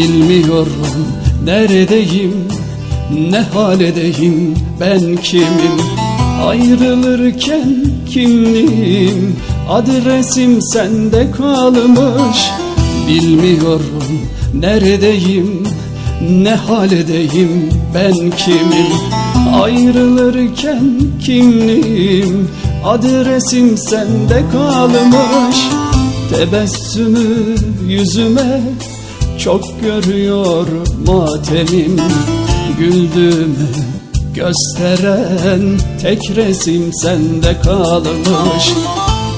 Bilmiyorum. Neredeyim? Ne haledeyim ben kimim? Ayrılırken kimliğim? Adresim sende kalmış. Bilmiyorum. Neredeyim? Ne haledeyim ben kimim? Ayrılırken kimliğim? Adresim sende kalmış. Tebessümü yüzüme çok görüyor matemim. Güldüğümü gösteren tek resim sende kalmış.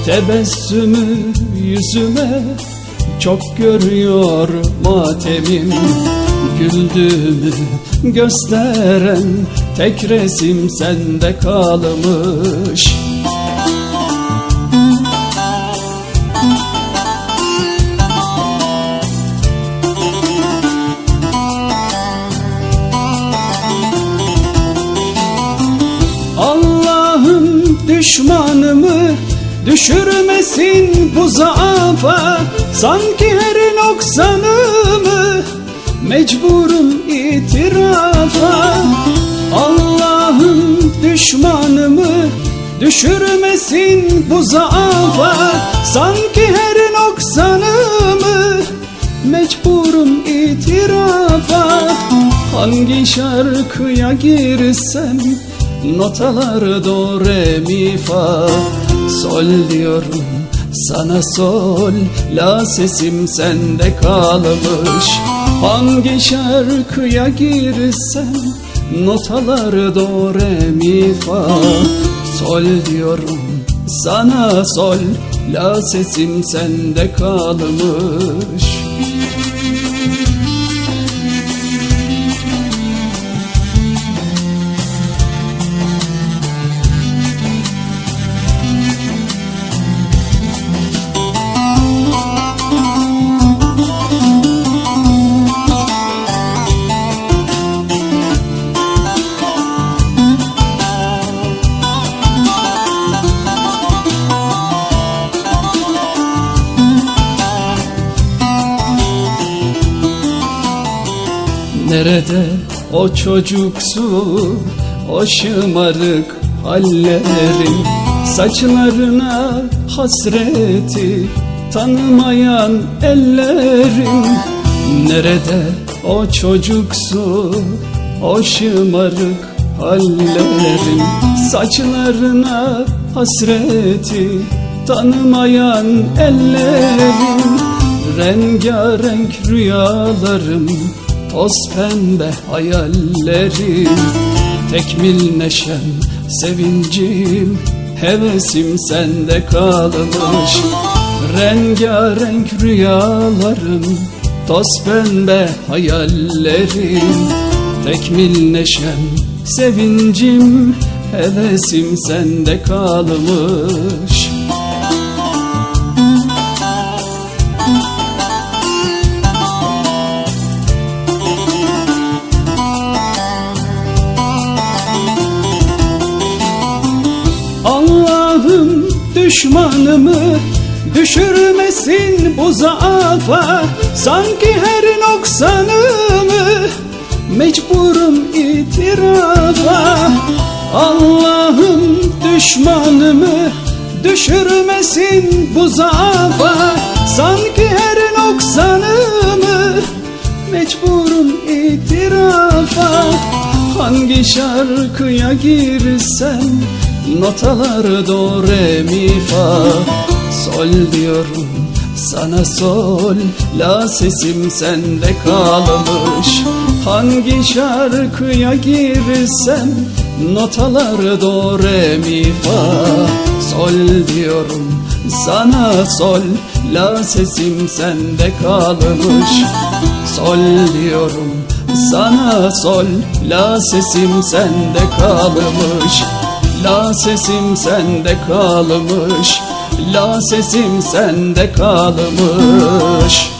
Tebessümü yüzüme çok görüyor matemim. Güldüğümü gösteren tek resim sende kalmış düşmanımı düşürmesin bu zaafa. Sanki her noksanımı mecburum itirafa. Allah'ım düşmanımı düşürmesin bu zaafa. Sanki her noksanımı mecburum itirafa. Hangi şarkıya girsem Notalar do re mi fa. Sol diyorum sana sol. La sesim sende kalmış. Hangi şarkıya girsem Notalar do re mi fa. Sol diyorum sana sol. La sesim sende kalmış Nerede? O çocuksu o şımarık hallerin Saçlarına hasreti tanımayan ellerin. Nerede? O çocuksu o şımarık hallerin Saçlarına hasreti tanımayan ellerin. Rengarenk rüyalarım Toz pembe hayallerim Tekmil neşem, sevincim Hevesim sende kalmış. Rengarenk rüyalarım Toz pembe hayallerim Tekmil neşem, sevincim Hevesim sende kalmış düşmanımı düşürmesin bu zaafa. Sanki her noksanımı mecburum itirafa. Allah'ım düşmanımı düşürmesin bu zaafa. Sanki her noksanımı mecburum itirafa. Hangi şarkıya girsem Notalar do re mi fa. Sol diyorum sana sol. La sesim sende kalmış. Hangi şarkıya girsem Notalar do re mi fa. Sol diyorum sana sol. La sesim sende kalmış. Sol diyorum sana sol. La sesim sende kalmış La sesim sende kalmış La sesim sende kalmış